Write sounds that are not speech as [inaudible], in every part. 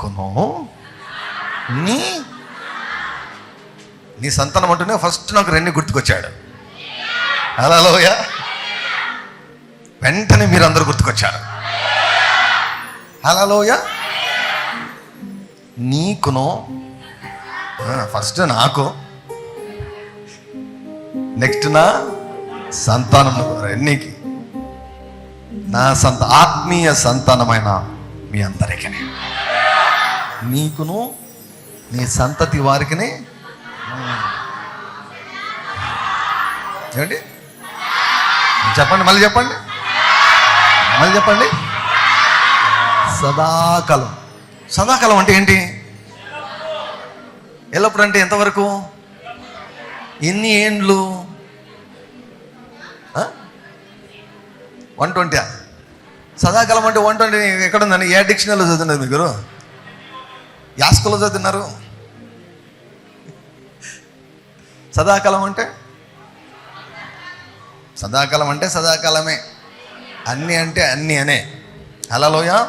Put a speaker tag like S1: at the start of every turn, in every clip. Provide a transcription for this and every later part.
S1: నీకును నీ? నీ సంతానం అంటూనే ఫస్ట్ నాకు రెండు గుర్తుకొచ్చాడు. హలోయ వెంటనే మీరు అందరు గుర్తుకొచ్చారు. హలోయ నీకును ఫస్ట్ నాకు నెక్స్ట్ నా సంతానం రెండుకి. నా సంత ఆత్మీయ సంతానమైన మీ అందరికీ. నీకును నీ సంతతి వారికిని ఏమండి? చెప్పండి మళ్ళీ చెప్పండి. మళ్ళీ చెప్పండి. సదాకాలం. సదాకాలం అంటే ఏంటి? ఎల్లప్పుడు అంటే ఎంతవరకు? ఎన్ని ఏండ్లు? వన్ ట్వంటీ సదాకాలం అంటే వన్ ట్వంటీ ఎక్కడ ఉందండి ఏ డిక్షనరీలో చదివినది మీరు యాస్కులో తిన్నారు. సదాకాలం అంటే? సదాకాలం అంటే సదాకాలమే. అన్ని అంటే అన్ని అనే. హలోయ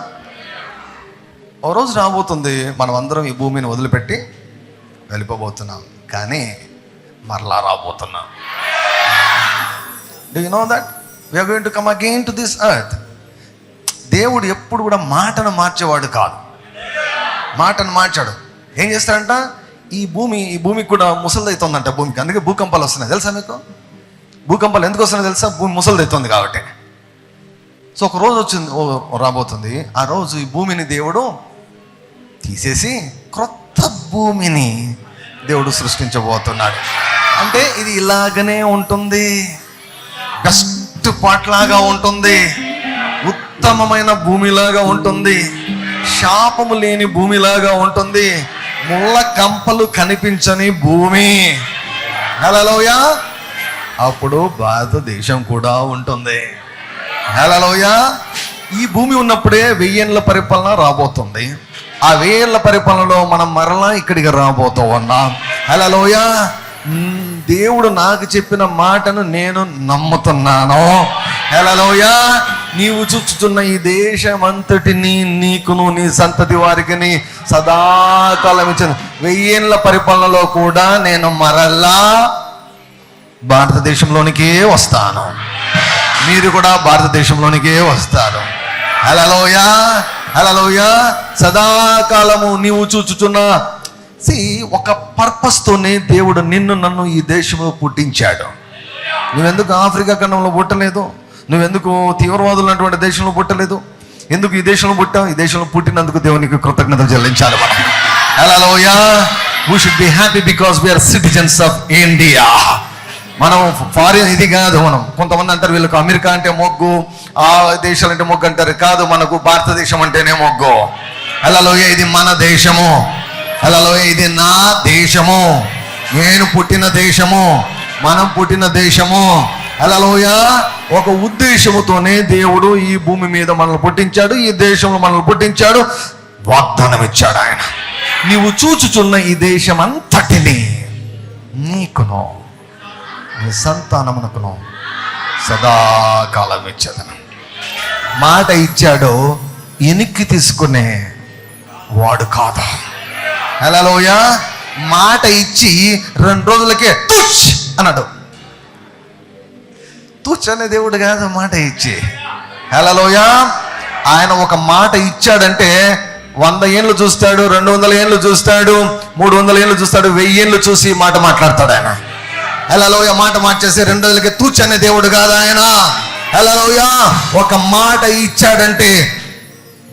S1: ఓ రోజు రాబోతుంది. మనం అందరం ఈ భూమిని వదిలిపెట్టి వెళ్ళిపోబోతున్నాం. కానీ మరలా రాబోతున్నాం. Do you know that we're going to come again to this earth దేవుడు ఎప్పుడు కూడా మాటను మార్చేవాడు కాదు. మాటను మార్చాడు ఏం చేస్తాడంట? ఈ భూమి ఈ భూమికి కూడా ముసలిదైతుందంట భూమికి. అందుకే భూకంపాలు వస్తున్నాయి. తెలుసా మీకు? భూకంపాలు ఎందుకు వస్తున్నాయి తెలుసా? భూమి ముసలిదైతుంది కాబట్టి. సో ఒక రోజు వచ్చింది ఓ రాబోతుంది. ఆ రోజు ఈ భూమిని దేవుడు తీసేసి క్రొత్త భూమిని దేవుడు సృష్టించబోతున్నాడు. అంటే ఇది ఇలాగనే ఉంటుంది. బెస్ట్ పాట్లాగా ఉంటుంది. ఉత్తమమైన భూమిలాగా ఉంటుంది. శాపము లేని భూమిలాగా ఉంటుంది. ముళ్ళ కంపలు కనిపించని భూమి. హలోయ అప్పుడు భారతదేశం కూడా ఉంటుంది. హలోయ ఈ భూమి ఉన్నప్పుడే వెయ్యేళ్ళ పరిపాలన రాబోతుంది. ఆ వెయ్యేళ్ళ పరిపాలనలో మనం మరలా ఇక్కడికి రాబోతూ ఉన్నాం. హలోయ దేవుడు నాకు చెప్పిన మాటను నేను నమ్ముతున్నాను. హలోయ నీవు చూచుతున్న ఈ దేశమంతటిని నీకును నీ సంతతి వారికి సదాకాలం ఇచ్చిన. వెయ్యేళ్ళ పరిపాలనలో కూడా నేను మరలా భారతదేశంలోనికే వస్తాను. మీరు కూడా భారతదేశంలోనికే వస్తారు. హలలోయా హలలోయా సదాకాలము నీవు చూచుచున్న సి ఒక పర్పస్తోనే దేవుడు నిన్ను నన్ను ఈ దేశంలో పుట్టించాడు. నువ్వెందుకు ఆఫ్రికా ఖండంలో పుట్టలేదు? నువ్వెందుకు తీవ్రవాదులు అటువంటి దేశంలో పుట్టలేదు? ఎందుకు ఈ దేశంలో పుట్టావు ఈ దేశంలో పుట్టినందుకు దేవునికి కృతజ్ఞతలు చెల్లించాలి మనం. హలోయ we should be happy because we're citizens of India మనం ఫారిన్ ఇది కాదు మనం. కొంతమంది అంటారు వీళ్ళకి అమెరికా అంటే మొగ్గు ఆ దేశాలు అంటే మొగ్గు అంటారు. కాదు మనకు భారతదేశం అంటేనే మొగ్గు. అలలోయ ఇది మన దేశము. అలలోయ ఇది నా దేశము. నేను పుట్టిన దేశము. మనం పుట్టిన దేశము. అలలోయ ఒక ఉద్దేశముతోనే దేవుడు ఈ భూమి మీద మనల్ని పుట్టించాడు ఈ దేశంలో మనల్ని పుట్టించాడు. వాగ్దానం ఇచ్చాడు ఆయన. నీవు చూచుచున్న ఈ దేశం అంతటిని నీకును నీ సంతానమునకును సదాకాలం ఇచ్చదను. మాట ఇచ్చాడో ఎనిక్కి తీసుకునే వాడు కాదా? హలోయ మాట ఇచ్చి రెండు రోజులకే తుచ్ అన్నాడు. తూచని దేవుడు కాదు మాట ఇచ్చి. హలోయ ఆయన ఒక మాట ఇచ్చాడంటే వంద ఏళ్ళు చూస్తాడు రెండు వందల ఏళ్ళు చూస్తాడు మూడు వందల ఏళ్ళు చూస్తాడు వెయ్యి ఏళ్ళు చూసి మాట మాట్లాడతాడు ఆయన. హలోయ మాట మార్చేసి రెండు రోజులకి తూచని దేవుడు కాదు ఆయన. హలోయ ఒక మాట ఇచ్చాడంటే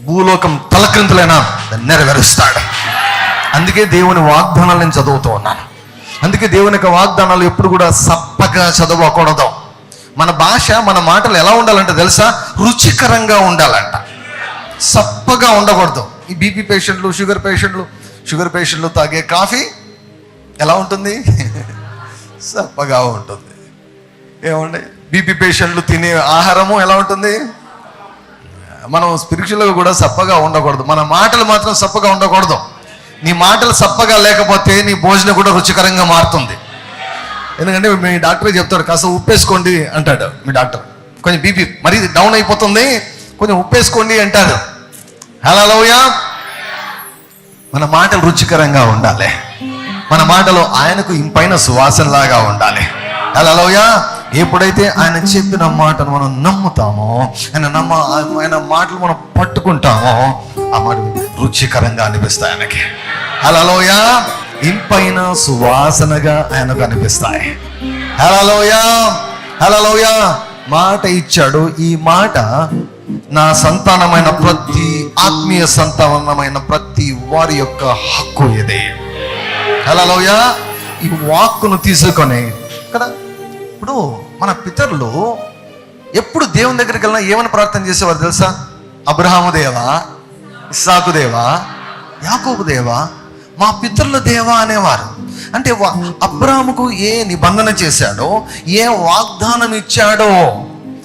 S1: భూలోకం తలక్రింతలైన నెరవేరుస్తాడు. అందుకే దేవుని వాగ్దానాలు నేను చదువుతూ ఉన్నాను. అందుకే దేవుని యొక్క వాగ్దానాలు ఎప్పుడు కూడా సప్పగా చదవకూడదు. మన భాష మన మాటలు ఎలా ఉండాలంటే తెలుసా? రుచికరంగా ఉండాలంట. సప్పగా ఉండకూడదు. ఈ బీపీ పేషెంట్లు షుగర్ పేషెంట్లు షుగర్ పేషెంట్లు తాగే కాఫీ ఎలా ఉంటుంది? [laughs] సప్పగా ఉంటుంది. ఏమండి? బీపీ పేషెంట్లు తినే ఆహారము ఎలా ఉంటుంది? మనం స్పిరిచువల్గా కూడా సప్పగా ఉండకూడదు. మన మాటలు మాత్రం సప్పగా ఉండకూడదు. నీ మాటలు సప్పగా లేకపోతే నీ భోజనం కూడా రుచికరంగా మారుతుంది. ఎందుకంటే మీ డాక్టర్ చెప్తాడు కాస్త ఉప్పేసుకోండి అంటాడు మీ డాక్టర్. కొంచెం బీపీ మరీ డౌన్ అయిపోతుంది కొంచెం ఉప్పేసుకోండి అంటాడు. హలోయా. మన మాటలు రుచికరంగా ఉండాలి. మన మాటలు ఆయనకు ఇంపైన సువాసనలాగా ఉండాలి. హలోయా. ఎప్పుడైతే ఆయన చెప్పిన మాటను మనం నమ్ముతామో ఆయన నమ్మ ఆయన మాటలు మనం పట్టుకుంటామో ఆ మాట రుచికరంగా అనిపిస్తాయి ఆయనకి. అలలోయ ఇంపైన సువాసనగా ఆయనకు అనిపిస్తాయి. హలోయా హలోయా మాట ఇచ్చాడు. ఈ మాట నా సంతానమైన ప్రతి ఆత్మీయ సంతానమైన ప్రతి వారి యొక్క హక్కు ఇదే. హలోయా ఈ వాక్కును తీసుకొని కదా ఇప్పుడు మన పితరులు ఎప్పుడు దేవుని దగ్గరికి వెళ్ళినా ఏమని ప్రార్థన చేసేవారు తెలుసా? అబ్రహాము దేవా ఇస్సాకు దేవా యాకోబు దేవా మా పితరుల దేవా అనేవారు. అంటే వా- ఏ నిబంధన చేశాడో ఏ వాగ్దానం ఇచ్చాడో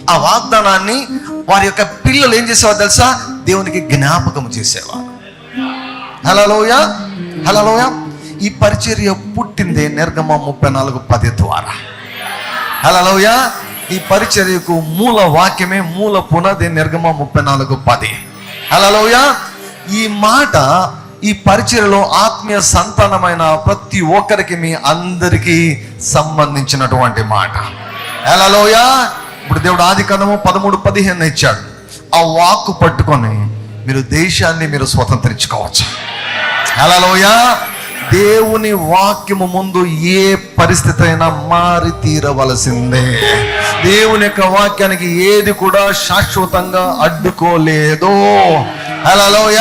S1: ఆ వాగ్దానాన్ని వారి యొక్క పిల్లలు ఏం చేసేవారు తెలుసా? దేవునికి జ్ఞాపకం చేసేవారు. హలలోయ హలలోయ ఈ పరిచర్య పుట్టిందే నిర్గమ ముప్పై నాలుగు పది ద్వారా. హలోయ ఈ పరిచర్యకు మూల వాక్యమే మూల పునాది నిర్గమ ముప్పై నాలుగు పది. హలలోయ ఈ మాట ఈ పరిచయలో ఆత్మీయ సంతానమైన ప్రతి ఒక్కరికి మీ అందరికీ సంబంధించినటువంటి మాట. హలోయ ఇప్పుడు దేవుడు ఆది కథము పదమూడు పదిహేను ఇచ్చాడు. ఆ వాక్కు పట్టుకొని మీరు దేశాన్ని మీరు స్వతంత్రించుకోవచ్చు. హలోయ దేవుని వాక్యము ముందు ఏ పరిస్థితి అయినా మారి తీరవలసిందే. దేవుని యొక్క వాక్యానికి ఏది కూడా శాశ్వతంగా అడ్డుకోలేదు. హలోయ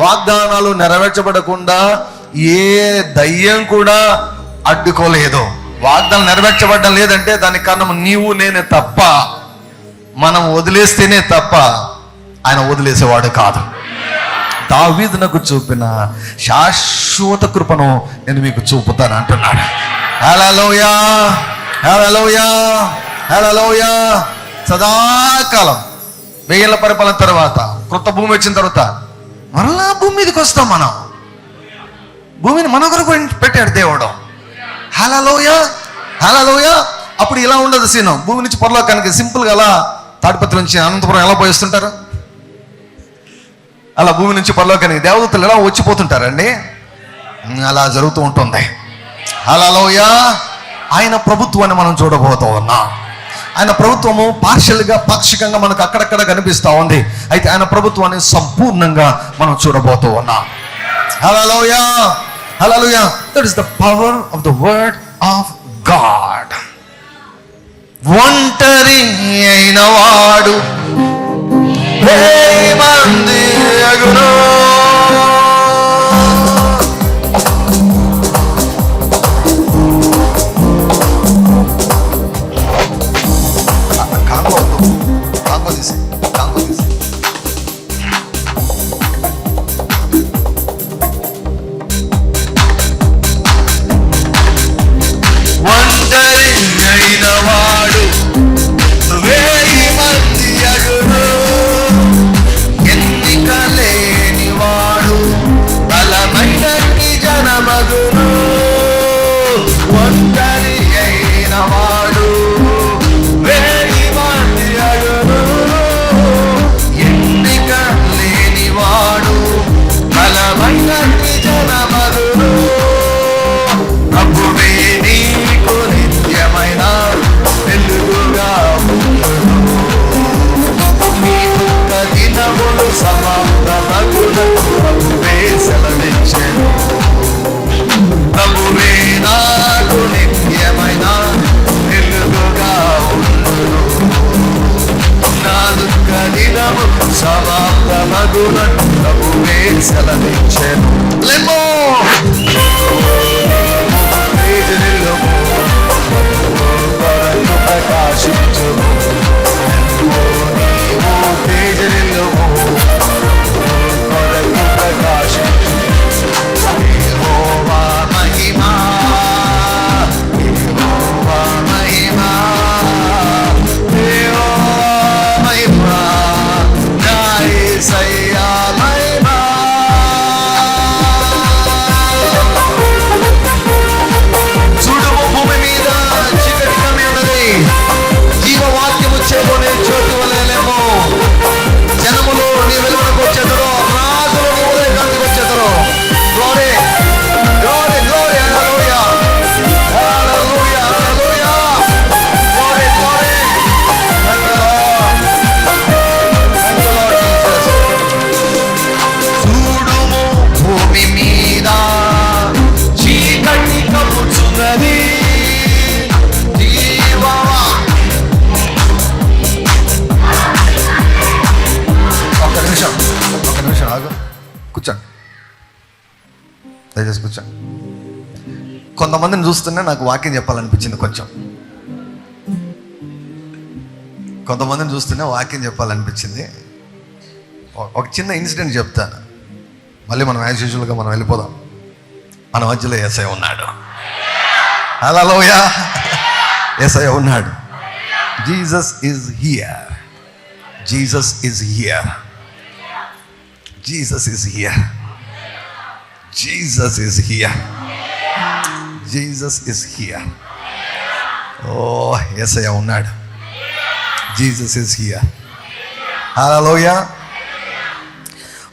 S1: వాగ్దానాలు నెరవేర్చబడకుండా ఏ దయ్యం కూడా అడ్డుకోలేదు. వాగ్దానం నెరవేర్చబడ్డం లేదంటే దానికి కారణం నీవు నేనే తప్ప మనం వదిలేస్తేనే తప్ప ఆయన వదిలేసేవాడు కాదు. దావీదునకు చూపిన శాశ్వత కృపను నేను మీకు చూపుతాను అంటున్నాడు. హలోయా హలోయా హలోయా సదాకాలం వెయ్యేళ్ళ పరిపాలన తర్వాత కృత భూమి వచ్చిన తర్వాత మరలా భూమి మీదకి వస్తాం మనం. భూమిని మన కొరకు పెట్టాడు దేవుడు. హలలోయ హలలోయ అప్పుడు ఇలా ఉండదు సీను. భూమి నుంచి పొరలోకానికి సింపుల్గా అలా తాడిపత్రి నుంచి అనంతపురం ఎలా పోయిస్తుంటారు? అలా భూమి నుంచి పరలోకానికి దేవదూతలు ఎలా వచ్చిపోతుంటారండి? అలా జరుగుతూ ఉంటుంది. హలోయ ఆయన ప్రభుత్వాన్ని మనం చూడబోతూ ఉన్నాం. ఆయన ప్రభుత్వము పార్షల్గా పాక్షికంగా మనకు అక్కడక్కడ కనిపిస్తూ ఉంది. అయితే ఆయన ప్రభుత్వాన్ని సంపూర్ణంగా మనం చూడబోతూ ఉన్నాం. హలోయా హలోయ that is the power of the word of God ఒంటరి అయిన వాడు మంది దయచేసి కొంతమందిని చూస్తున్నా నాకు వాక్యం చెప్పాలనిపించింది కొంచెం. కొంతమందిని చూస్తున్నా వాక్యం చెప్పాలనిపించింది. ఒక చిన్న ఇన్సిడెంట్ చెప్తాను. మళ్ళీ మనం యాజ్ యూజువల్గా మనం వెళ్ళిపోదాం. మన మధ్యలో ఎస్ఐ ఉన్నాడు. హలోయ ఎస్ఐ ఉన్నాడు. Jesus is here Jesus is here Jesus is here Jesus is here Jesus is here ఓ ఎస్ఐ ఉన్నాడు. జీసస్ ఈజ్ హియర్ హలోయ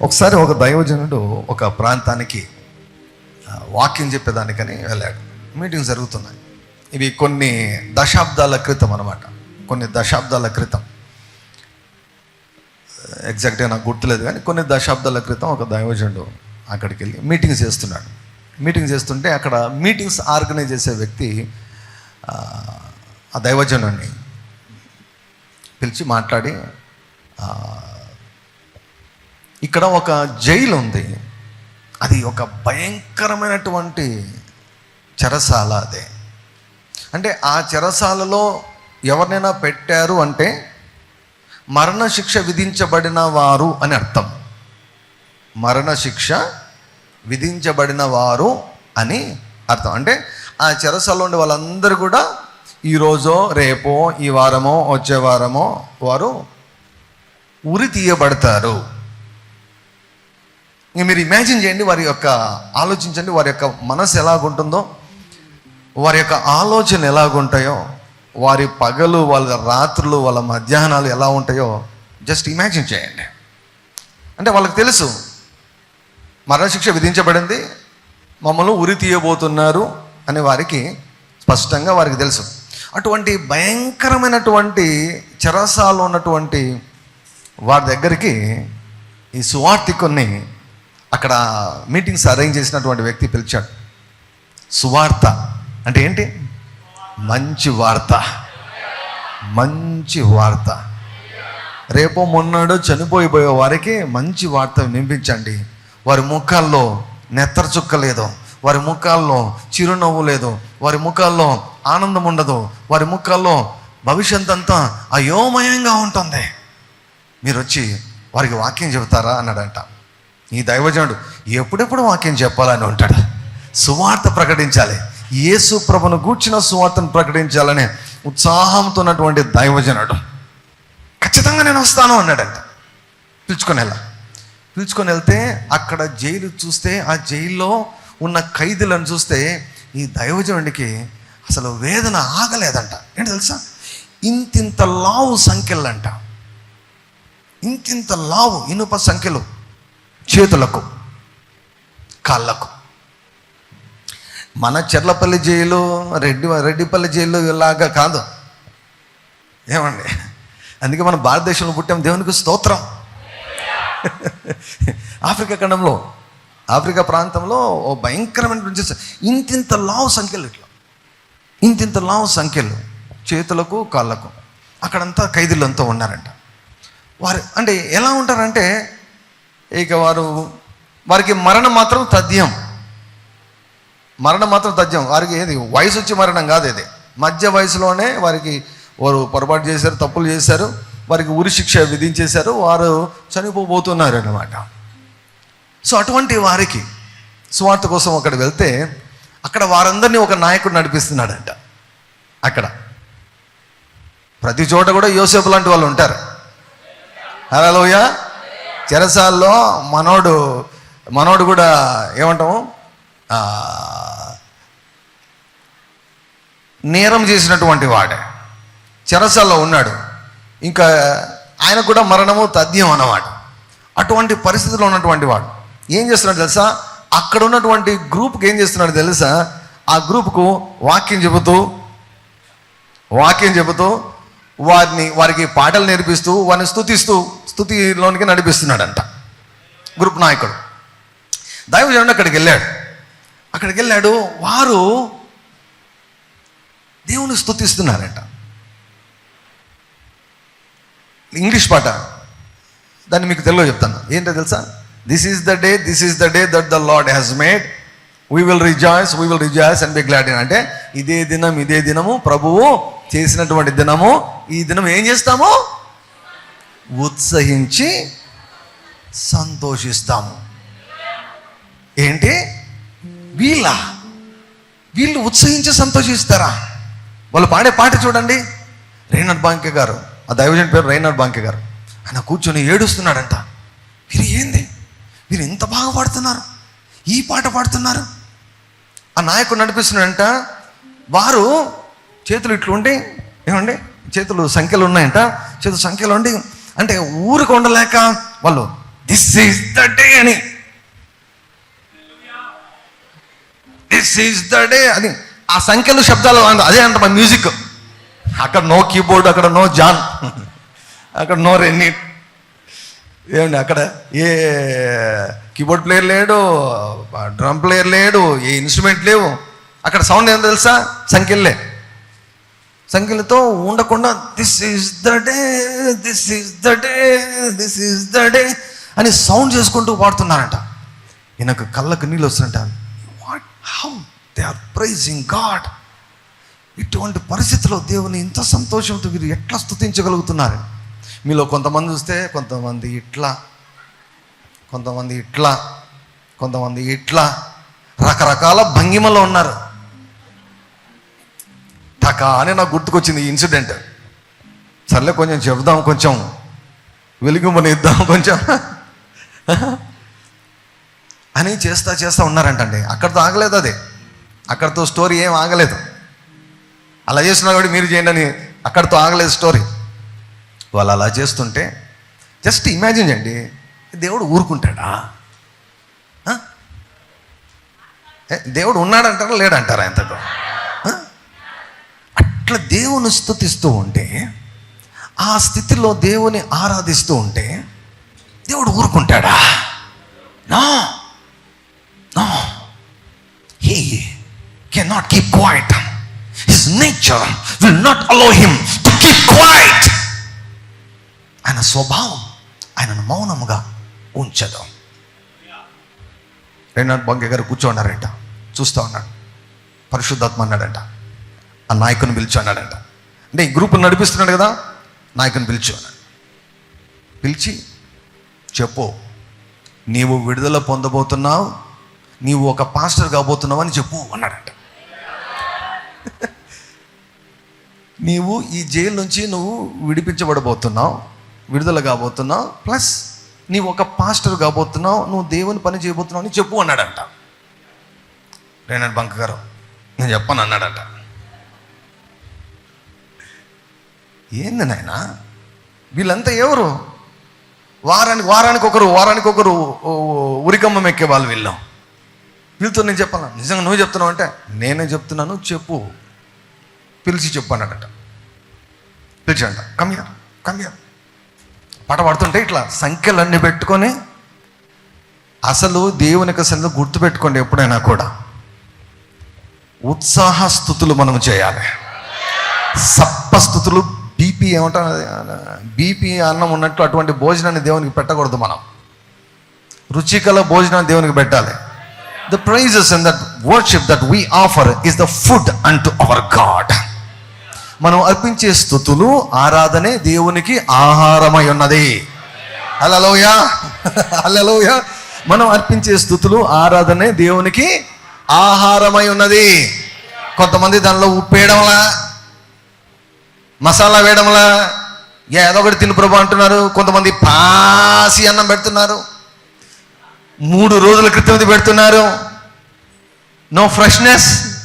S1: ఒకసారి ఒక దైవజనుడు ఒక ప్రాంతానికి వాకింగ్ వాక్యం చెప్పేదానికని వెళ్ళాడు. మీటింగ్స్ జరుగుతున్నాయి. ఇవి కొన్ని దశాబ్దాల క్రితం అనమాట కొన్ని దశాబ్దాల క్రితం. ఎగ్జాక్ట్గా నాకు గుర్తులేదు కానీ కొన్ని దశాబ్దాల క్రితం ఒక దైవజనుడు అక్కడికి వెళ్ళి మీటింగ్స్ చేస్తున్నాడు. మీటింగ్స్ చేస్తుంటే అక్కడ మీటింగ్స్ ఆర్గనైజ్ చేసే వ్యక్తి ఆ, దైవజనుడిని పిలిచి మాట్లాడి ఇక్కడ ఒక జైలు ఉంది అది ఒక భయంకరమైనటువంటి చెరసాల అదే. అంటే ఆ చెరసాలలో ఎవరినైనా పెట్టారు అంటే మరణశిక్ష విధించబడిన వారు అని అర్థం. మరణశిక్ష విధించబడిన వారు అని అర్థం. అంటే ఆ చెరసాలలో ఉండే వాళ్ళందరూ కూడా ఈరోజో రేపో ఈ వారమో వచ్చే వారమో వారు ఉరి తీయబడతారు. మీరు ఇమాజిన్ చేయండి వారి యొక్క ఆలోచించండి వారి యొక్క మనసు ఎలాగుంటుందో. వారి యొక్క ఆలోచన ఎలాగుంటాయో వారి పగలు వాళ్ళ రాత్రులు వాళ్ళ మధ్యాహ్నాలు ఎలా ఉంటాయో జస్ట్ ఇమాజిన్ చేయండి. అంటే వాళ్ళకి తెలుసు మరణశిక్ష విధించబడింది మమ్మల్ని ఉరి తీయబోతున్నారు అని వారికి స్పష్టంగా వారికి తెలుసు. అటువంటి భయంకరమైనటువంటి చెరసాలు ఉన్నటువంటి వారి దగ్గరికి ఈ సువార్థికుని అక్కడ మీటింగ్స్ అరేంజ్ చేసినటువంటి వ్యక్తి పిలిచాడు. సువార్త. అంటే ఏంటి? మంచి వార్త. మంచి వార్త. రేపో మొన్నడో చనిపోయిపోయే వారికి మంచి వార్త వినిపించండి. వారి ముఖాల్లో నెత్తర చుక్క లేదు. వారి ముఖాల్లో చిరునవ్వు లేదు. వారి ముఖాల్లో ఆనందం ఉండదు. వారి ముఖాల్లో భవిష్యత్ అంతా అయోమయంగా ఉంటుంది. మీరు వచ్చి వారికి వాక్యం చెబుతారా? అన్నాడంట. ఈ దైవజనుడు ఎప్పుడెప్పుడు వాక్యం చెప్పాలని ఉంటాడు? సువార్త ప్రకటించాలి. యేసు ప్రభును గూర్చిన సువార్తను ప్రకటించాలనే ఉత్సాహంతో ఉన్నటువంటి దైవజనుడు. ఖచ్చితంగా నేను వస్తాను అన్నాడంట. పిలుచుకొని వెళ్ళా పిలుచుకొని వెళ్తే అక్కడ జైలు చూస్తే ఆ జైల్లో ఉన్న ఖైదీలను చూస్తే ఈ దైవజనుడికి అసలు వేదన ఆగలేదంట. ఏంటి తెలుసా? ఇంతింత లావు సంఖ్యలంట. ఇంతింత లావు ఇనుప సంఖ్యలు చేతులకు కాళ్ళకు. మన చెర్లపల్లి జైలు రెడ్డి రెడ్డిపల్లి జైలు ఇలాగా కాదు. ఏమండి? అందుకే మన భారతదేశంలో పుట్టాం. దేవునికి స్తోత్రం. ఆఫ్రికా ఖండంలో ఆఫ్రికా ప్రాంతంలో ఓ భయంకరమైనటువంటి ఇంతింత లావు సంఖ్యలు ఇట్లా. ఇంతింత లావు సంఖ్యలు. చేతులకు కాళ్ళకు. అక్కడంతా ఖైదీలు అంతా ఉన్నారంట. వారు అంటే ఎలా ఉంటారంటే ఇక వారు వారికి మరణం మాత్రం తథ్యం. మరణం మాత్రం తథ్యం. వారికి ఏది? వయసు వచ్చి మరణం కాదు ఇది. మధ్య వయసులోనే వారికి వారు పొరపాటు చేశారు తప్పులు చేశారు వారికి ఉరి శిక్ష విధించేశారు వారు చనిపోబోతున్నారు అన్నమాట. సో అటువంటి వారికి స్వార్థ కోసం అక్కడ వెళ్తే అక్కడ వారందరినీ ఒక నాయకుడు నడిపిస్తున్నాడంట. అక్కడ. ప్రతి చోట కూడా యోసేపు లాంటి వాళ్ళు ఉంటారు. హలోయ చెరసాల్లో మనోడు మనోడు కూడా ఏమంటాము? నేరం చేసినటువంటి వాడే. చెరసల్లో ఉన్నాడు. ఇంకా ఆయన కూడా మరణము తథ్యం అన్నమాట. అటువంటి పరిస్థితిలో ఉన్నటువంటి వాడు. ఏం చేస్తున్నాడు తెలుసా? అక్కడ ఉన్నటువంటి గ్రూప్కి ఏం చేస్తున్నాడు తెలుసా? ఆ గ్రూప్కు వాక్యం చెబుతూ వాక్యం చెబుతూ వారిని వారికి పాటలు నేర్పిస్తూ వారిని స్తుతిస్తూ స్థుతిలోనికి నడిపిస్తున్నాడంట. గ్రూప్ నాయకుడు. దైవజనుడు అక్కడికి వెళ్ళాడు. అక్కడికి వెళ్ళాడు వారు దేవుని స్థుతిస్తున్నారట ఇంగ్లీష్ పాట. దాన్ని మీకు తెలుగులో చెప్తాను. ఏంటో తెలుసా? This is the day this is the day that the lord has made we will rejoice we will rejoice and be glad in అంటే ఇదే దినం ఇదే దినము ప్రభువు చేసినటువంటి దినము. ఈ దినం ఏం చేస్తాము? ఉత్సహించి సంతోషిస్తాము. ఏంటి? వీళ్ళ వీళ్ళు ఉత్సహించి సంతోషిస్తారా? వాళ్ళు పాడే పాట చూడండి. రైనాడ్ బాంకే గారు ఆ దైవజన్ పేరు రైనాడ్ బాంకే గారు. ఆయన కూర్చొని ఏడుస్తున్నాడంట. వీరు ఏంది? వీరు ఇంత బాగా పాడుతున్నారు. ఈ పాట పాడుతున్నారు. ఆ నాయకుడు నడిపిస్తున్నాడంట. వారు చేతులు ఇట్లుండి ఏమండి? చేతులు సంఖ్యలు ఉన్నాయంట. చేతులు సంఖ్యలు ఉండి అంటే ఊరికి ఉండలేక వాళ్ళు దిస్ ఈస్ ద డే అని దిస్ ఈస్ ద డే అని ఆ సంఖ్యలు శబ్దాలు అదే అంట మా మ్యూజిక్ అక్కడ నో కీబోర్డ్ అక్కడ నో జాన్ అక్కడ నో రెన్నీ ఏమండి అక్కడ? ఏ కీబోర్డ్ ప్లేయర్ లేడు డ్రమ్ ప్లేయర్ లేడు ఏ ఇన్స్ట్రుమెంట్ లేవు. అక్కడ సౌండ్ ఏం తెలుసా? సంఖ్యలే. సంఖ్యలతో ఉండకుండా this is the day this is the day this is the day అని సౌండ్ చేసుకుంటూ పాడుతున్నారంట. ఈయనకు కళ్ళకు నీళ్ళు వస్తుంటాను how they are praising God ఇటువంటి పరిస్థితిలో దేవుని ఇంత సంతోషంతో మీరు ఎట్లా స్తుతించగలుగుతున్నారు? మీలో కొంతమంది చూస్తే కొంతమంది ఇట్లా కొంతమంది ఇట్లా కొంతమంది ఇట్లా రకరకాల భంగిమలో ఉన్నారు. టక అని నాకు గుర్తుకొచ్చింది ఈ ఇన్సిడెంట్. సర్లే కొంచెం చెబుదాం కొంచెం వెలుగుమని ఇద్దాం కొంచెం. అని చేస్తా చేస్తూ ఉన్నారంటండి. అక్కడితో ఆగలేదు అది. అక్కడితో స్టోరీ ఏం ఆగలేదు. అలా చేసినా కూడా మీరు చేయండి అని అక్కడితో ఆగలేదు స్టోరీ. వాళ్ళు అలా చేస్తుంటే జస్ట్ ఇమాజిన్ చేయండి దేవుడు ఊరుకుంటాడా? ఏ, దేవుడు ఉన్నాడంటారా లేడంటారా ఎంతకు? అట్లా దేవుని స్థుతిస్తూ ఉంటే ఆ స్థితిలో దేవుని ఆరాధిస్తూ ఉంటే దేవుడు ఊరుకుంటాడా? నా! No he can not keep quiet his nature will not allow him to keep quiet ఆయన స్వభావం ఆయనను మౌనముగా ఉంచదు. రేనాథ్ బంకే గారు కూర్చోన్నారంట. చూస్తూ ఉన్నాడు. పరిశుద్ధాత్మ అన్నాడంట. ఆ నాయకుని పిలిచి అన్నాడంట. అంటే ఈ గ్రూపులు నడిపిస్తున్నాడు కదా? నాయకుని పిలిచి అన్నాడు. పిలిచి చెప్పు నీవు విడుదల పొందబోతున్నావు నీవు ఒక పాస్టర్ కాబోతున్నావు అని చెప్పు అన్నాడట. నీవు ఈ జైలు నుంచి నువ్వు విడిపించబడబోతున్నావు విడుదల కాబోతున్నావు ప్లస్ నీవు ఒక పాస్టర్ కాబోతున్నావు నువ్వు దేవుని పని చేయబోతున్నావు అని చెప్పు అన్నాడంట. రేనాడు బంక గారు నేను చెప్పను అన్నాడట. ఏంది నాయన? వీళ్ళంతా ఎవరు? వారానికి వారానికి ఒకరు వారానికి ఒకరు ఓ, ఉరికమ్మం ఎక్కే వాళ్ళు వీళ్ళం. వీళ్ళతో నేను చెప్పాలా? నిజంగా నువ్వు చెప్తున్నావు అంటే నేనే చెప్తున్నాను చెప్పు. పిలిచి చెప్పు అన్నాడట. పిలిచాడంట. కమ్యా కమ్యా పాట పాడుతుంటే ఇట్లా సంఖ్యలన్నీ పెట్టుకొని అసలు దేవుని యొక్క సన్నిధిలో గుర్తుపెట్టుకోండి ఎప్పుడైనా కూడా. ఉత్సాహ స్థుతులు మనం చేయాలి. సప్పస్థుతులు బీపీ ఏమంటారు? బీపీ అన్నం ఉన్నట్టు అటువంటి భోజనాన్ని దేవునికి పెట్టకూడదు మనం. రుచికల భోజనాన్ని దేవునికి పెట్టాలి. The praises and that worship that we offer is the food and to our God మనం అర్పించే స్థుతులు ఆరాధనే దేవునికి ఆహారమై ఉన్నది. అలలోయ అలలోయ మనం అర్పించే స్థుతులు ఆరాధనే దేవునికి ఆహారమై ఉన్నది. కొంతమంది దానిలో ఉప్పు వేయడంలా మసాలా వేయడంలా ఏదో ఒకటి తిను ప్రభు అంటున్నారు. కొంతమంది పాసి అన్నం పెడుతున్నారు. మూడు రోజుల క్రితం పెడుతున్నారు. నో ఫ్రెష్నెస్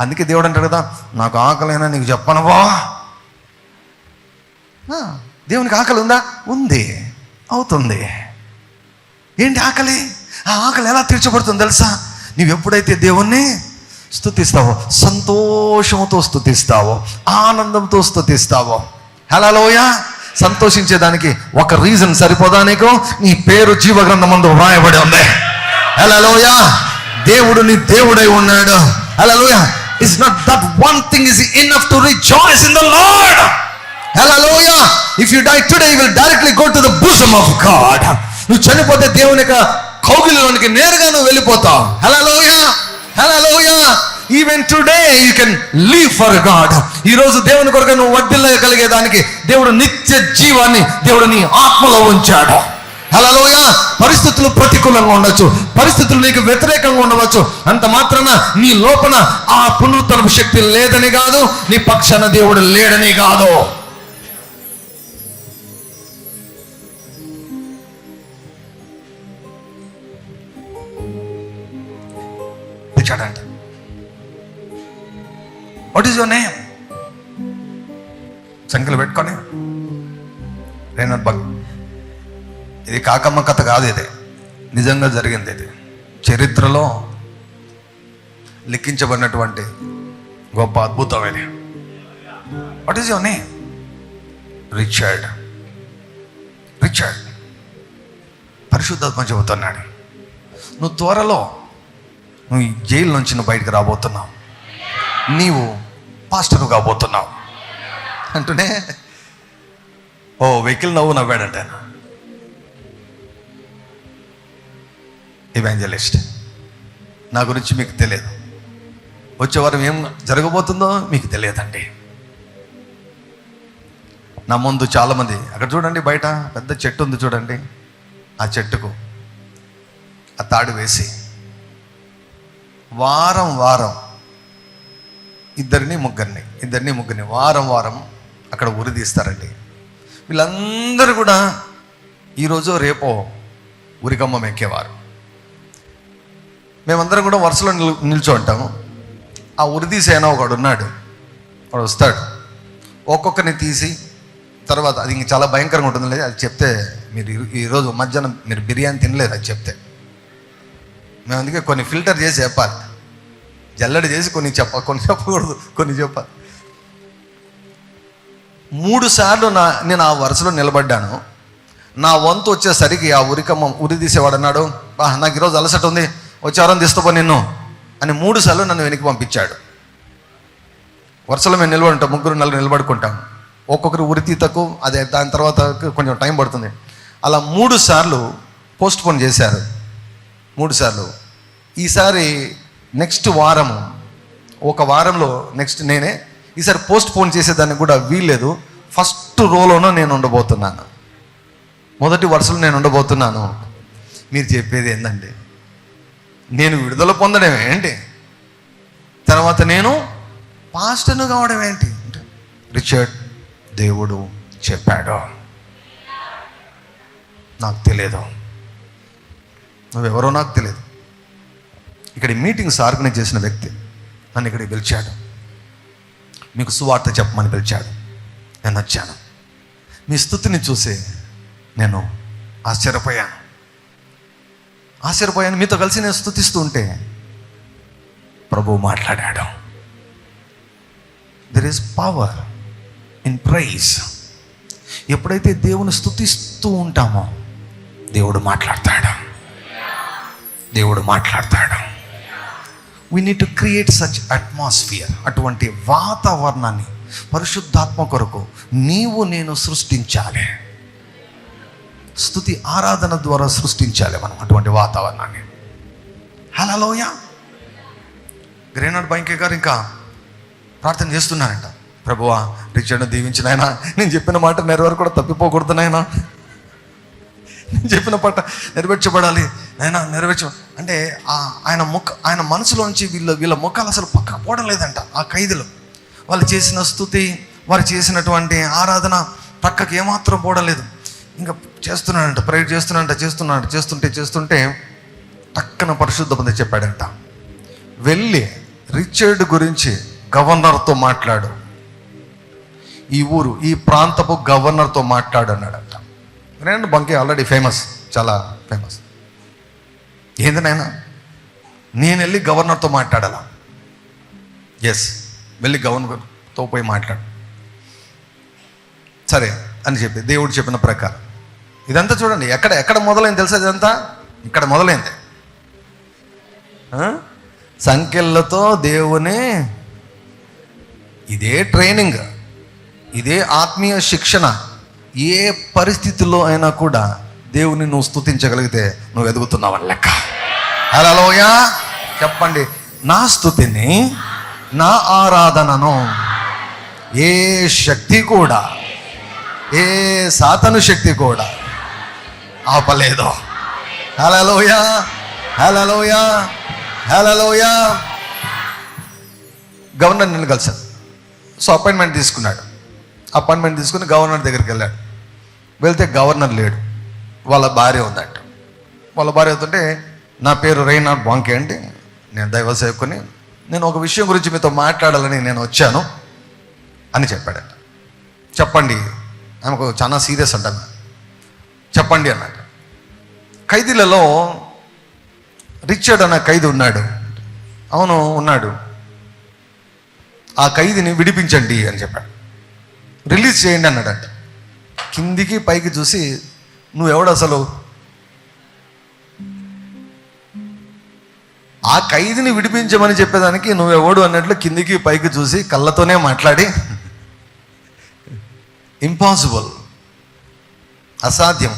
S1: అందుకే దేవుడు అంటాడు కదా నాకు ఆకలైనా నీకు చెప్పనవా దేవునికి ఆకలి ఉందా? ఉంది. అవుతుంది. ఏంటి ఆకలి? ఆ ఆకలి ఎలా తీర్చబడుతుంది తెలుసా? నువ్వు ఎప్పుడైతే దేవుణ్ణి స్థుతిస్తావో సంతోషంతో స్థుతిస్తావో ఆనందంతో స్థుతిస్తావో హలోయా సంతోషించేదానికి ఒక రీజన్ సరిపోదా నీకు? నీ పేరు జీవ ముందు వ్రాయబడి ఉంది. హలోయ దేవుడు నీ దేవుడై ఉన్నాడు. హలోయ is not that one thing is enough to rejoice in the lord హలోయా if you die today you will directly go to the bosom of God నువ్వు చనిపోతే దేవుని యొక్క కౌగిలిలోనికి నేరుగా నువ్వు వెళ్ళిపోతావు. హలోయా హలోయా even today you can leave for God ఈ రోజు దేవుని కొరకు నువ్వు వర్ధిల్లగలిగేదానికి దేవుడు నిత్య జీవాన్ని దేవుడు నీ ఆత్మలో ఉంచాడు. హలోయ పరిస్థితులు ప్రతికూలంగా ఉండొచ్చు. పరిస్థితులు నీకు వ్యతిరేకంగా ఉండవచ్చు. అంత మాత్రాన నీ లోపల ఆ పునరుత్తరపు శక్తి లేదని కాదు నీ పక్షాన దేవుడు లేడని కాదు. చూడండి వాట్ ఈస్ యువర్ నేమ్ సంఖ్యలు పెట్టుకొని. రేనర్ బగ్ ఇది కాకమ్మ కథ కాదు ఇది. నిజంగా జరిగింది ఇది. చరిత్రలో లిఖించబడినటువంటి గొప్ప అద్భుతం ఇది. What is your name Richard. Richard. పరిశుద్ధాత్మ చెబుతున్నాడు. నువ్వు త్వరలో నువ్వు జైలు నుంచి నువ్వు బయటకు రాబోతున్నావు. నీవు పాస్టర్ కాబోతున్నావు అంటూనే ఓ వెహికల్ నవ్వు నవ్వాడంట. ఇవాంజలిస్ట్ నా గురించి మీకు తెలియదు. వచ్చే వారం ఏం జరగబోతుందో మీకు తెలియదండి. నా ముందు చాలామంది అక్కడ చూడండి బయట పెద్ద చెట్టు ఉంది చూడండి. ఆ చెట్టుకు ఆ తాడు వేసి వారం వారం ఇద్దరిని ముగ్గురిని ఇద్దరిని ముగ్గురిని వారం వారం అక్కడ ఉరి తీస్తారండి. వీళ్ళందరూ కూడా ఈరోజు రేపో ఉరికమ్మం ఎక్కేవారు మేమందరం కూడా వరుసలో నిల్ నిల్చో ఉంటాము ఆ ఉరి ఒకడు ఉన్నాడు. వాడు వస్తాడు. ఒక్కొక్కరిని తీసి తర్వాత అది ఇంక చాలా భయంకరంగా ఉంటుంది లేదు అది చెప్తే మీరు ఈరోజు మధ్యాహ్నం మీరు బిర్యానీ తినలేదు అది చెప్తే. మేము అందుకే కొన్ని ఫిల్టర్ చేసి చెప్పాలి. జల్లడి చేసి కొన్ని చెప్ప కొన్ని చెప్పకూడదు కొన్ని చెప్పాలి మూడు సార్లు నా నేను ఆ వరుసలో నిలబడ్డాను. నా వంతు వచ్చేసరికి ఆ ఉరికమ్మ ఉరి తీసేవాడు అన్నాడు బా నాకు ఈరోజు అలసట ఉంది వచ్చారని తీస్తాపో నిన్ను అని మూడు సార్లు నన్ను వెనక్కి పంపించాడు. వరుసలో మేము నిలబడుంటాం ముగ్గురు నలుగురు నిలబడుకుంటాం. ఒక్కొక్కరు ఉరి తీతకు అదే దాని తర్వాత కొంచెం టైం పడుతుంది. అలా మూడు సార్లు పోస్ట్ పోన్ చేశారు. మూడు సార్లు. ఈసారి నెక్స్ట్ వారము. ఒక వారంలో నెక్స్ట్ నేనే ఈసారి పోస్ట్ పోన్ చేసేదానికి కూడా వీల్లేదు. ఫస్ట్ రోలోనూ నేను ఉండబోతున్నాను. మొదటి వరుసలో నేను ఉండబోతున్నాను. మీరు చెప్పేది ఏంటండి నేను విడుదల పొందడం ఏంటి? తర్వాత నేను పాస్టర్ను కావడం ఏంటి? రిచర్డ్ దేవుడు చెప్పాడు. నాకు తెలియదు నువ్వెవరో నాకు తెలియదు ఇక్కడ మీటింగ్స్ ఆర్గనైజ్ చేసిన వ్యక్తి నన్ను ఇక్కడికి పిలిచాడు. మీకు సువార్త చెప్పమని పిలిచాడు. నేను వచ్చాను. మీ స్థుతిని చూసి నేను ఆశ్చర్యపోయాను. ఆశ్చర్యపోయాను. మీతో కలిసి నేను స్థుతిస్తూ ఉంటే ప్రభు మాట్లాడాడు. There is power in praise ఎప్పుడైతే దేవుని స్థుతిస్తూ ఉంటామో దేవుడు మాట్లాడతాడు. దేవుడు మాట్లాడతాడు. We need to create such atmosphere అటువంటి వాతావరణాన్ని పరిశుద్ధాత్మ కొరకు నీవు నేను సృష్టించాలి. స్థుతి ఆరాధన ద్వారా సృష్టించాలి మనం అటువంటి వాతావరణాన్ని. హలోయ గ్రేనాడ్ బైంకే గారు ఇంకా ప్రార్థన చేస్తున్నారంట. ప్రభువా రిచర్డ్ని దీవించిన ఆయన నేను చెప్పిన మాట నెరవేరు కూడా తప్పిపోకూడదు నాయనా. చెప్పిన పట్ట నెరవేర్చబడాలి. ఆయన నెరవేర్చ అంటే ఆ ఆయన ముఖ ఆయన మనసులోంచి వీళ్ళ వీళ్ళ ముఖాలు అసలు పక్క పోవడం లేదంట ఆ ఖైదులు. వాళ్ళు చేసిన స్థుతి వారు చేసినటువంటి ఆరాధన పక్కకి ఏమాత్రం పోవడం లేదు. ఇంకా చేస్తున్నాడంట ప్రేయర్ చేస్తున్నాడంట చేస్తున్నాడు చేస్తుంటే చేస్తుంటే టక్కన పరిశుద్ధ పొంది చెప్పాడంట వెళ్ళి రిచర్డ్ గురించి గవర్నర్తో మాట్లాడు. ఈ ఊరు ఈ ప్రాంతపు గవర్నర్తో మాట్లాడు అన్నాడంట నేను బంకే ఆల్రెడీ ఫేమస్ చాలా ఫేమస్ ఏంది నాయన? నేను వెళ్ళి గవర్నర్తో మాట్లాడాలా? ఎస్ వెళ్ళి గవర్నర్తో పోయి మాట్లాడు. సరే అని చెప్పి దేవుడు చెప్పిన ప్రకారం. ఇదంతా చూడండి ఎక్కడ ఎక్కడ మొదలైంది తెలుసా ఇదంతా? ఇక్కడ మొదలైంది. సంఖ్యలతో దేవుని ఇదే ట్రైనింగ్ ఇదే ఆత్మీయ శిక్షణ. ఏ పరిస్థితిలో అయినా కూడా దేవుని నువ్వు స్థుతించగలిగితే నువ్వు ఎదుగుతున్నావని లెక్క. హలోయా చెప్పండి నా స్థుతిని నా ఆరాధనను ఏ శక్తి కూడా ఏ సాతను శక్తి కూడా ఆపలేదు. హలోయా హలోయా హలోయా గవర్నర్ నిన్ను కలిసాను సో అపాయింట్మెంట్ తీసుకున్నాడు. అపాయింట్మెంట్ తీసుకుని గవర్నర్ దగ్గరికి వెళ్ళాడు. వెళ్తే గవర్నర్ లేడు. వాళ్ళ భార్య ఉందంట. వాళ్ళ భార్య అవుతుంటే నా పేరు రైనాడ్ బాంకే అండి. నేను దైవ సేవకుని. నేను ఒక విషయం గురించి మీతో మాట్లాడాలని నేను వచ్చాను అని చెప్పాడట. చెప్పండి. ఆమెకు చాలా సీరియస్ అంట చెప్పండి అన్నట్టు ఖైదీలలో రిచర్డ్ అన్న ఖైదీ ఉన్నాడు. అవును ఉన్నాడు. ఆ ఖైదీని విడిపించండి అని చెప్పాడు. రిలీజ్ చేయండి అన్నాడంట. కిందికి పైకి చూసి నువ్వెవడు అసలు ఆ ఖైదీని విడిపించమని చెప్పేదానికి నువ్వెవడు? అన్నట్లు కిందికి పైకి చూసి కళ్ళతోనే మాట్లాడి ఇంపాసిబుల్. అసాధ్యం.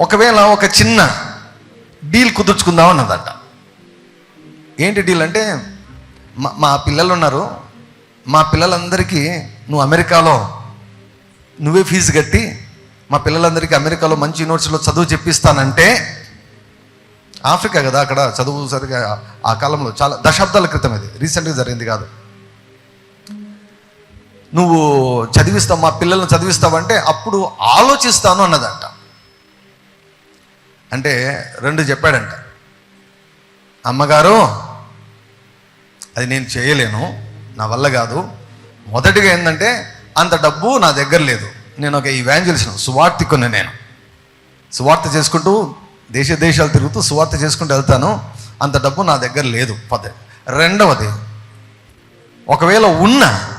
S1: ఒకవేళ ఒక చిన్న డీల్ కుదుర్చుకుందాం అన్నదట ఏంటి డీల్ అంటే మా మా పిల్లలు ఉన్నారు మా పిల్లలందరికీ నువ్వు అమెరికాలో నువ్వే ఫీజు కట్టి మా పిల్లలందరికీ అమెరికాలో మంచి యూనివర్సిటీలో చదువు చెప్పిస్తానంటే ఆఫ్రికా కదా అక్కడ చదువు సరిగా ఆ కాలంలో చాలా దశాబ్దాల క్రితం ఇది రీసెంట్గా జరిగింది కాదు. నువ్వు చదివిస్తావు మా పిల్లల్ని చదివిస్తావంటే అప్పుడు ఆలోచిస్తాను అన్నదంట. అంటే రెండు చెప్పాడంట. అమ్మగారు అది నేను చేయలేను నా వల్ల కాదు. మొదటిగా ఏంటంటే అంత డబ్బు నా దగ్గర లేదు. నేను ఒక ఈ ఇవాంజలిస్ను సువార్తికుని నేను. సువార్త చేసుకుంటూ దేశ దేశాలు తిరుగుతూ సువార్త చేసుకుంటూ వెళ్తాను. అంత డబ్బు నా దగ్గర లేదు. పద. రెండవది ఒకవేళ ఉన్నా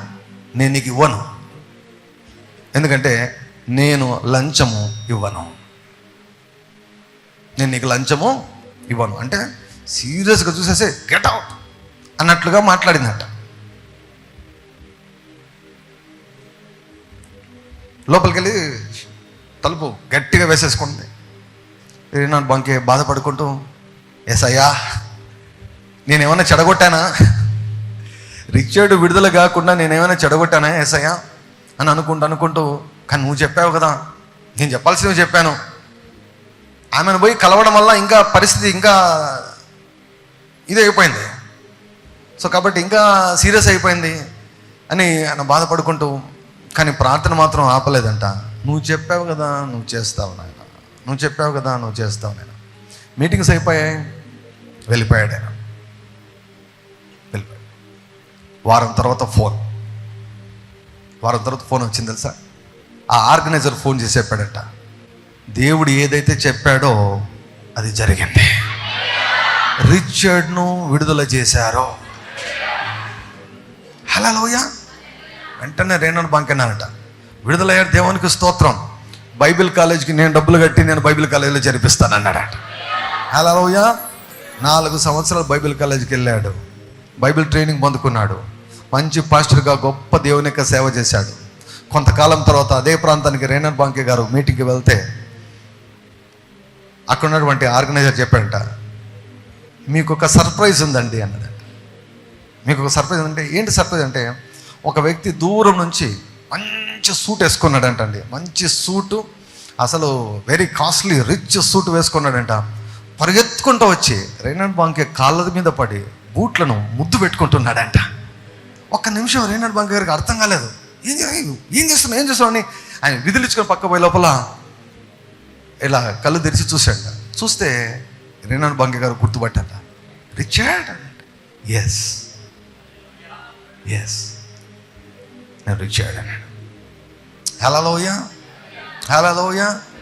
S1: నేను నీకు ఇవ్వను. ఎందుకంటే నేను లంచము ఇవ్వను. నేను నీకు లంచము ఇవ్వను. అంటే సీరియస్గా చూసేసే గెట్ అవుట్ అన్నట్లుగా మాట్లాడిందంట. లోపలికి వెళ్ళి తలుపు గట్టిగా వేసేసుకుంది నా బంకే బాధపడుకుంటూ ఎస్ అయ్యా నేనేమైనా చెడగొట్టానా? రిచర్డ్ విడుదల కాకుండా నేనేమైనా చెడగొట్టానా ఎస్ అయ్యా? అని అనుకుంటూ అనుకుంటూ కానీ నువ్వు చెప్పావు కదా నేను చెప్పాల్సినవి చెప్పాను. ఆమెను పోయి కలవడం వల్ల ఇంకా పరిస్థితి ఇంకా ఇది అయిపోయింది. సో కాబట్టి ఇంకా సీరియస్ అయిపోయింది అని ఆయన బాధపడుకుంటూ కానీ ప్రార్థన మాత్రం ఆపలేదంట. నువ్వు చెప్పావు కదా నువ్వు చేస్తావు నాయన. నువ్వు చెప్పావు కదా నువ్వు చేస్తావు నాయన. మీటింగ్స్ అయిపోయాయి. వెళ్ళిపోయాడు ఆయన. వెళ్ళిపోయాడు. వారం తర్వాత ఫోన్. వారం తర్వాత ఫోన్ వచ్చింది తెలుసా? ఆ ఆర్గనైజర్ ఫోన్ చేసి చెప్పాడట. దేవుడు ఏదైతే చెప్పాడో అది జరిగింది. రిచర్డ్ను విడుదల చేశారో. హలోయా వెంటనే రేణు బంక్ విడుదలయ్యారు దేవునికి స్తోత్రం. బైబిల్ కాలేజీకి నేను డబ్బులు కట్టి నేను బైబిల్ కాలేజీలో జరిపిస్తాను అన్నాడట హలోయ నాలుగు సంవత్సరాలు బైబిల్ కాలేజీకి వెళ్ళాడు. బైబిల్ ట్రైనింగ్ పొందుకున్నాడు. మంచి పాస్టర్గా గొప్ప దేవుని యొక్క సేవ చేశాడు. కొంతకాలం తర్వాత అదే ప్రాంతానికి రేణన్ బాంకే గారు మీటింగ్కి వెళ్తే అక్కడ ఉన్నటువంటి ఆర్గనైజర్ చెప్పాడంట మీకు ఒక సర్ప్రైజ్ ఉందండి అన్నదంట మీకు ఒక సర్ప్రైజ్ అంటే ఏంటి సర్ప్రైజ్ అంటే ఒక వ్యక్తి దూరం నుంచి మంచి సూట్ వేసుకున్నాడంట అండి మంచి సూటు అసలు వెరీ కాస్ట్లీ రిచ్ సూట్ వేసుకున్నాడంట. పరిగెత్తుకుంటూ వచ్చి రేనాడ్ బాంకే కాళ్ళ మీద పడి బూట్లను ముద్దు పెట్టుకుంటున్నాడంట. ఒక్క నిమిషం రేనాడ్ బాంకే గారికి అర్థం కాలేదు. ఏం ఏం చేస్తున్నావు? ఏం చేస్తున్నావు? అని ఆయన విధులిచ్చుకొని పక్క పోయే లోపల ఇలా కళ్ళు తెరిచి చూశాడ చూస్తే రేనాడ్ బంగ గారు గుర్తుపట్టాట రిచర్డ్ ఎస్ ఎస్ నేను రిచర్డ్ అన్నాడు హలోయ హలోయ